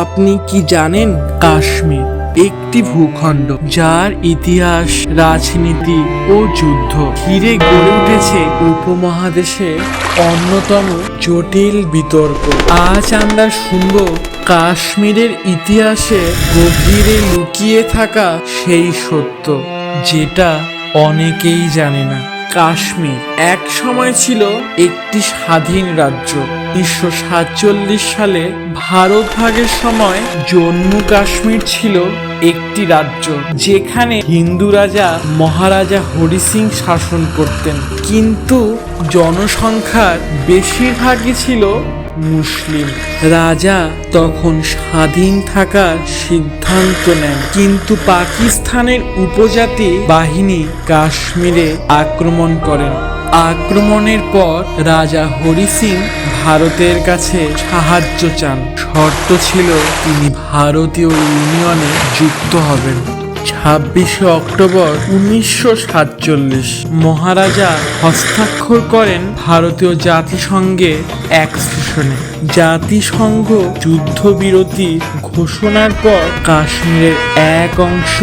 আপনি কি জানেন কাশ্মীর একটি ভূখণ্ড যার ইতিহাস, রাজনীতি ও যুদ্ধ ঘিরে গড়ে উঠেছে উপমহাদেশে অন্যতম জটিল বিতর্ক। আজ আমরা শুনব কাশ্মীরের ইতিহাসে গভীরে লুকিয়ে থাকা সেই সত্য, যেটা অনেকেই জানে না। কাশ্মীর। এক সময় ছিল একটি স্বাধীন রাজ্য। উনিশশো সাতচল্লিশ সালে ভারত ভাগের সময় জম্মু কাশ্মীর ছিল একটি রাজ্য, যেখানে হিন্দু রাজা মহারাজা হরি সিং শাসন করতেন। কিন্তু জনসংখ্যার বেশিরভাগই ছিল মুসলিম। রাজা তখন স্বাধীন থাকার সিদ্ধান্ত নেন। কিন্তু পাকিস্তানের উপজাতি বাহিনী কাশ্মীরে আক্রমণ করেন। আক্রমণের পর রাজা হরি সিং ভারতের কাছে সাহায্য চান। শর্ত ছিল তিনি ভারতীয় ইউনিয়নে যুক্ত হবেন। ছাব্বিশে অক্টোবর উনিশশো সাতচল্লিশ মহারাজা হস্তাক্ষর করেন ভারতীয় জাতিসংঘে এক সেশনে। জাতিসংঘ যুদ্ধবিরতি ঘোষণার পর কাশ্মীরের এক অংশ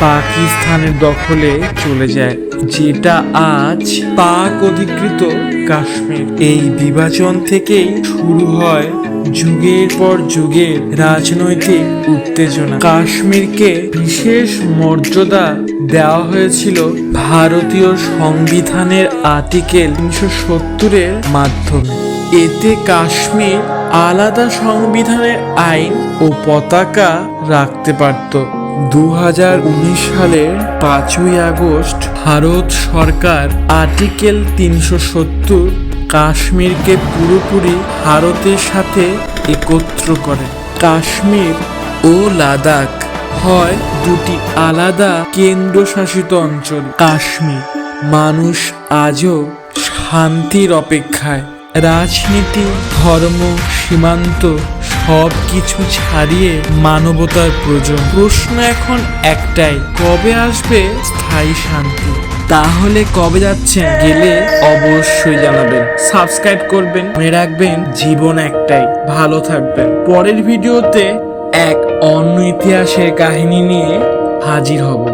পাকিস্তানের দখলে চলে যায়, যেটা আজ পাক অধিকৃত কাশ্মীর। এই বিভাজন থেকেই শুরু হয় যুগের পর যুগের রাজনৈতিক উত্তেজনা। কাশ্মীরকে বিশেষ মর্যাদা দেওয়া হয়েছিল ভারতীয় সংবিধানের আর্টিকেল তিনশো সত্তরের মাধ্যমে। এতে কাশ্মীর আলাদা সংবিধানের আইন ও পতাকা রাখতে পারত। দু হাজার উনিশ সালের পাঁচই আগস্ট ভারত সরকার আর্টিকেল তিনশো সত্তর কাশ্মীরকে পুরোপুরি ভারতের সাথে একত্র করে। কাশ্মীর ও লাদাখ হয় দুটি আলাদা কেন্দ্রশাসিত অঞ্চল। কাশ্মীর মানুষ আজও শান্তির অপেক্ষায়। রাজনীতি, ধর্ম, সীমান্ত সব কিছু ছাড়িয়ে মানবতার প্রয়োজন। প্রশ্ন এখন একটাই, কবে আসবে স্থায়ী শান্তি? তাহলে কবে যাচ্ছেন? গেলে অবশ্যই জানাবেন। সাবস্ক্রাইব করবেন। মনে রাখবেন, জীবন একটাই। ভালো থাকবেন। পরের ভিডিওতে এক অন্য ইতিহাসের কাহিনী নিয়ে হাজির হব।